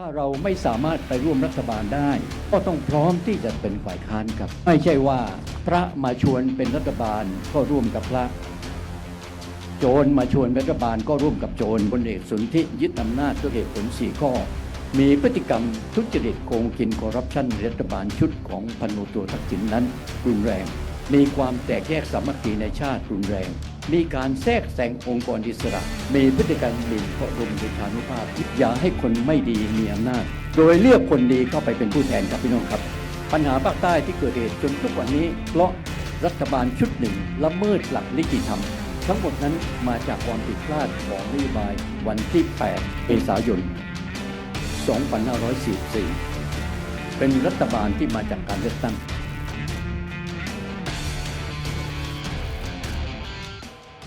ถ้าเราไม่สามารถไปร่วมรัฐบาลได้ ก็ต้องพร้อมที่จะเป็นฝ่ายค้านครับ ไม่ใช่ว่าพระมาชวนเป็นรัฐบาลก็ร่วมกับพระ โจรมาชวนเป็นรัฐบาลก็ร่วมกับโจรพลเอกสนธิยึดอำนาจด้วยเหตุผลสี่ข้อ มีพฤติกรรมทุจริตโกงกินคอร์รัปชันในรัฐบาลชุดของพันโนตัวทักษิณนนั้น รุนแรง มีความแตกแยกสามัคคีในชาติรุนแรง มีการแทรกแซงองค์กรอิสระ มีพฤติกรรมหมิ่นประรุมดุชานุภาพ อย่าให้คนไม่ดีมีอำนาจ โดยเลือกคนดีเข้าไปเป็นผู้แทนครับพี่น้องครับ ปัญหาภาคใต้ที่เกิดเหตุจนทุกวันนี้ เพราะรัฐบาลชุดหนึ่งละเมิดหลักนิติธรรม ทั้งหมดนั้นมาจากความผิดพลาดของนโยบายวันที่ 8 เมษายน 2544 เป็นรัฐบาลที่มาจากการเลือกตั้ง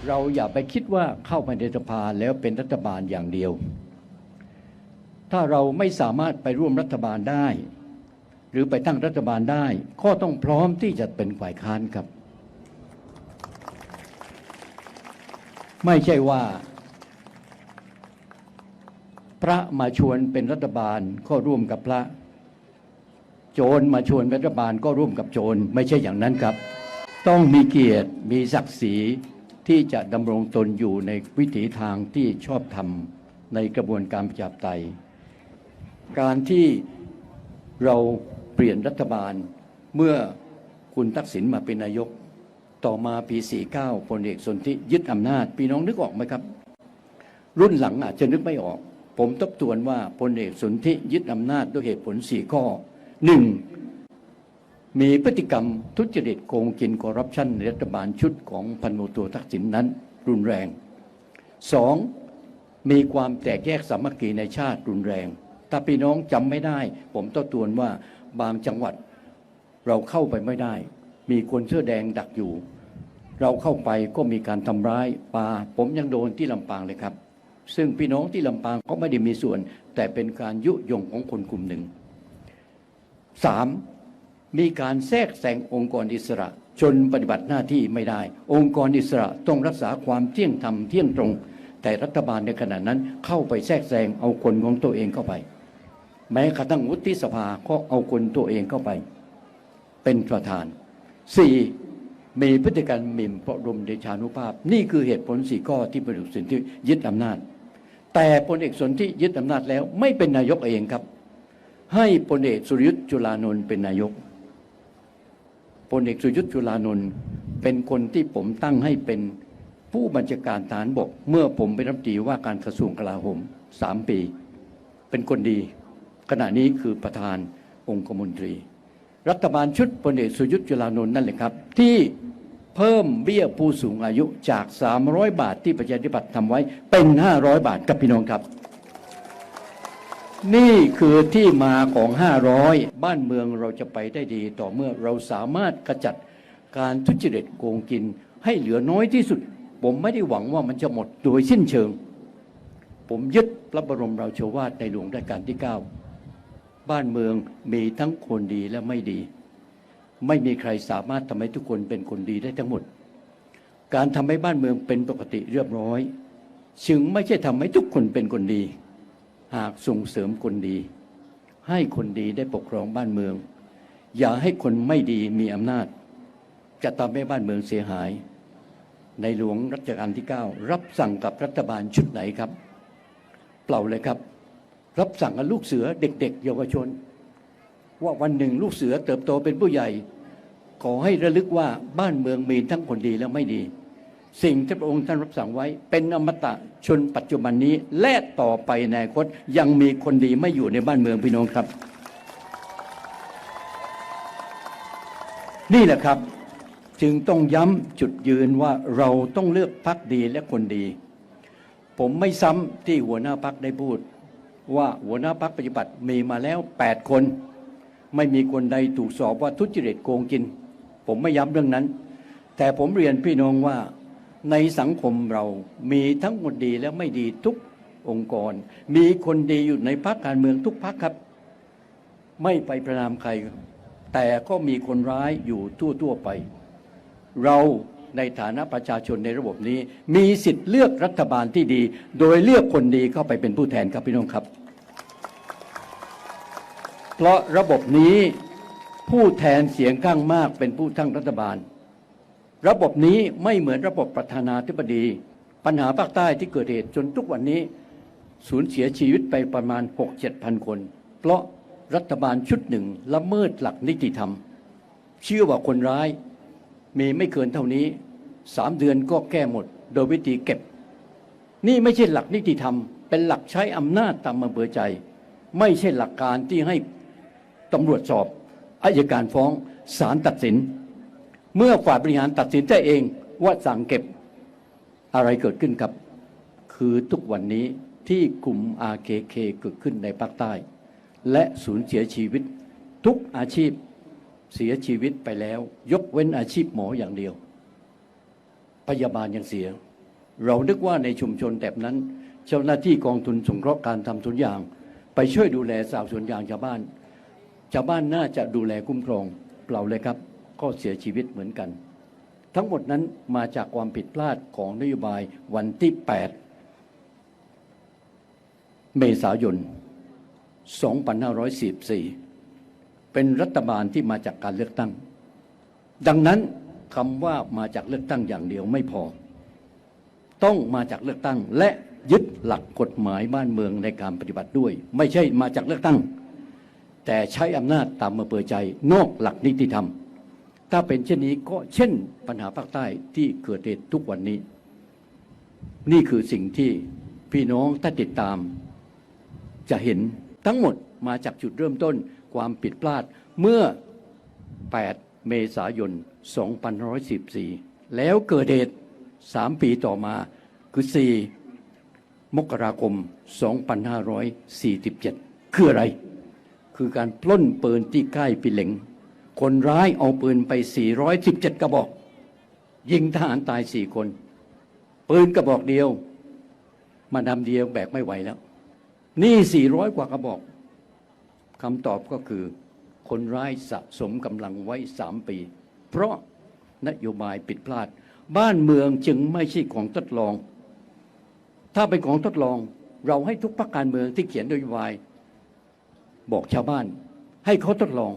เราอย่าไปคิดว่าเข้าไปในสภาแล้วเป็นรัฐบาลอย่างเดียว ถ้าเราไม่สามารถไปร่วมรัฐบาลได้ หรือไปตั้งรัฐบาลได้ ก็ต้องพร้อมที่จะเป็นฝ่ายค้านครับ ไม่ใช่ว่า พระมาชวนเป็นรัฐบาลก็ร่วมกับพระ โจรมาชวนเป็นรัฐบาลก็ร่วมกับโจรไม่ใช่อย่างนั้นครับ ต้องมีเกียรติมีศักดิ์ศรี ที่จะดำรงตนอยู่ในวิถีทางที่ชอบธรรมในกระบวนการประชาธิปไตย การที่เราเปลี่ยนรัฐบาลเมื่อคุณทักษิณมาเป็นนายก ต่อมาปี 49พลเอกสนธิยึดอำนาจ พี่น้องนึกออกไหมครับ รุ่นหลังอาจจะนึกไม่ออก ผมทบทวนว่าพลเอกสนธิยึดอำนาจด้วยเหตุผลสี่ข้อหนึ่ง มีพฤติกรรมทุจริตโกงกินคอร์รัปชันในรัฐบาลชุดของพันโมตัวทักษิณนนั้นรุนแรงสองมีความแตกแยกสามัคคีในชาติรุนแรง ถ้าพี่น้องจำไม่ได้ ผมทบทวนว่าบางจังหวัดเราเข้าไปไม่ได้ มีคนเสื้อแดงดักอยู่ เราเข้าไปก็มีการทำร้ายปาผมยังโดนที่ลำปางเลยครับ ซึ่งพี่น้องที่ลำปางก็ไม่ได้มีส่วน แต่เป็นการยุยงของคนกลุ่มหนึ่งสา มีการแทรกแซงองค์กรอิสระ จนปฏิบัติหน้าที่ไม่ได้ องค์กรอิสระต้องรักษาความเที่ยงธรรมเที่ยงตรง แต่รัฐบาลในขณะนั้นเข้าไปแทรกแซงเอาคนของตัวเองเข้าไป แม้กระทั่งวุฒิสภาก็เอาคนตัวเองเข้าไป เป็นประธานสี่มีพฤติการหมิ่นประรมเดชานุภาพ นี่คือเหตุผลสี่ข้อที่พลเอกสนธิยึดอำนาจ แต่พลเอกสนธิยึดอำนาจแล้วไม่เป็นนายกเองครับ ให้พลเอกสุรยุทธ์จุลานนท์เป็นนายก พลเอกสุยุทธ์จุลานนท์เป็นคนที่ผมตั้งให้เป็นผู้บัญชาการฐานบก เมื่อผมเป็นรัฐมนตรีว่าการกระทรวงกลาโหมสามปี เป็นคนดี ขณะนี้คือประธานองคมนตรี รัฐบาลชุดพลเอกสุยุทธ์จุลานนท์นั่นแหละครับ ที่เพิ่มเบี้ยผู้สูงอายุจาก 300 บาทที่ประชาธิปัตย์ทำไว้เป็น 500 บาทกับพี่น้องครับ นี่คือที่มาของ 500 บ้านเมืองเราจะไปได้ดี ต่อเมื่อเราสามารถกระจัดการทุจริตโกงกิน ให้เหลือน้อยที่สุด ผมไม่ได้หวังว่ามันจะหมดโดยสิ้นเชิง ผมยึดพระบรมราโชวาทในหลวงรัชกาลที่ 9 บ้านเมืองมีทั้งคนดีและไม่ดี ไม่มีใครสามารถทำให้ทุกคนเป็นคนดีได้ทั้งหมด การทำให้บ้านเมืองเป็นปกติเรียบร้อย จึงไม่ใช่ทำให้ทุกคนเป็นคนดี หากส่งเสริมคนดี ให้คนดีได้ปกครองบ้านเมือง อย่าให้คนไม่ดีมีอำนาจ จะทำให้บ้านเมืองเสียหาย ในหลวงรัชกาลที่ 9 รับสั่งกับรัฐบาลชุดไหนครับ เปล่าเลยครับ รับสั่งกับลูกเสือเด็ก ๆ เยาวชน ว่าวันหนึ่งลูกเสือเติบโตเป็นผู้ใหญ่ ขอให้ระลึกว่าบ้านเมืองมีทั้งคนดีและไม่ดี สิ่งที่พระองค์ท่านรับสั่งไว้ เป็นอมตะชนปัจจุบันนี้ และต่อไปในอนาคตยังมีคนดีไม่อยู่ในบ้านเมืองพี่น้องครับ นี่แหละครับ จึงต้องย้ำจุดยืนว่าเราต้องเลือกพักดีและคนดี ผมไม่ซ้ำที่หัวหน้าพักได้พูด ว่าหัวหน้าพักปฏิบัติมีมาแล้ว 8 คน ไม่มีคนใดถูกสอบว่าทุจริตโกงกิน ผมไม่ย้ำเรื่องนั้น แต่ผมเรียนพี่น้องว่า ในสังคมเรามีทั้งคนดีและไม่ดีทุกองค์กร มีคนดีอยู่ในพรรคการเมืองทุกพรรคครับ ไม่ไปประนามใคร แต่ก็มีคนร้ายอยู่ทั่วๆไป เราในฐานะประชาชนในระบบนี้ มีสิทธิ์เลือกรัฐบาลที่ดี โดยเลือกคนดีเข้าไปเป็นผู้แทนครับพี่น้องครับ เพราะระบบนี้ผู้แทนเสียงข้างมากเป็นผู้ตั้งรัฐบาล ระบบนี้ไม่เหมือนระบบประธานาธิบดี ปัญหาภาคใต้ที่เกิดเหตุจนทุกวันนี้สูญเสียชีวิตไปประมาณ 6-7พันคน เพราะรัฐบาลชุดหนึ่งละเมิดหลักนิติธรรม เชื่อว่าคนร้ายมีไม่เกินเท่านี้สามเดือนก็แก้หมด โดยวิธีเก็บ นี่ไม่ใช่หลักนิติธรรม เป็นหลักใช้อำนาจตามมาเบอใจ ไม่ใช่หลักการที่ให้ตำรวจสอบอายการฟ้องศาลตัดสิน เมื่อฝ่ายบริหารตัดสินได้เองว่าสั่งเก็บอะไรเกิดขึ้นครับ คือทุกวันนี้ที่กลุ่ม RKK เกิดขึ้นในภาคใต้ และสูญเสียชีวิต ทุกอาชีพเสียชีวิตไปแล้ว ยกเว้นอาชีพหมออย่างเดียว พยาบาลยังเสีย เรานึกว่าในชุมชนแบบนั้น เจ้าหน้าที่กองทุนสงเคราะห์การทำสวนยาง ไปช่วยดูแลสาวสวนยางชาวบ้านชาวบ้านน่าจะดูแลคุ้มครองเปล่าเลยครับ ก็เสียชีวิตเหมือนกัน ทั้งหมดนั้นมาจากความผิดพลาดของนโยบายวันที่ 8 เมษายน 2544 เป็นรัฐบาลที่มาจากการเลือกตั้ง ดังนั้นคำว่ามาจากเลือกตั้งอย่างเดียวไม่พอ ต้องมาจากเลือกตั้งและยึดหลักกฎหมายบ้านเมืองในการปฏิบัติด้วย ไม่ใช่มาจากเลือกตั้ง แต่ใช้อำนาจตามมาเปิดใจนอกหลักนิติธรรม ถ้าเป็นเช่นนี้ก็เช่นปัญหาภาคใต้ที่เกิดเหตุทุกวันนี้ นี่คือสิ่งที่พี่น้องถ้าติดตาม จะเห็นทั้งหมดมาจากจุดเริ่มต้นความผิดพลาดเมื่อ 8 เมษายน 2514 แล้วเกิดเหตุ 3 ปีต่อมาคือ 4 มกราคม 2547 คืออะไร คือการปล้นเปืนที่ใกล้ปิเหลง คนร้ายเอาปืนไป 417 กระบอก ยิงทหารตาย4คน ปืนกระบอกเดียว มาดำเดียวแบกไม่ไหวแล้ว นี่ 400 กว่ากระบอกคำตอบก็คือ คนร้ายสะสมกำลังไว้3ปี เพราะนโยบายผิดพลาด บ้านเมืองจึงไม่ใช่ของทดลอง ถ้าเป็นของทดลองเราให้ทุกพรรคการเมืองที่เขียนนโยบาย บอกชาวบ้าน ให้เขาทดลอง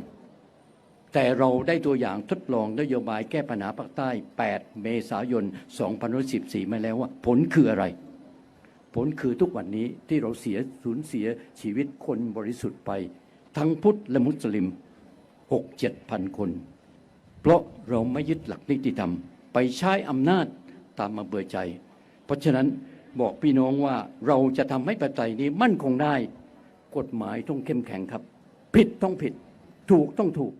แต่เราได้ตัวอย่างทดลองนโยบายแก้ปัญหาภาคใต้ 8 เมษายน2514 มาแล้วว่า ผลคืออะไร ผลคือทุกวันนี้ที่เราเสียสูญเสียชีวิตคนบริสุทธิ์ไป ทั้งพุทธและมุสลิม 6 7พันคน เพราะเราไม่ยึดหลักนิติธรรม ไปใช้อำนาจตามมาเบื่อใจ เพราะฉะนั้นบอกพี่น้องว่าเราจะทำให้ประเทศนี้มั่นคงได้ กฎหมายต้องเข้มแข็งครับ ผิดต้องผิด ถูกต้องถูก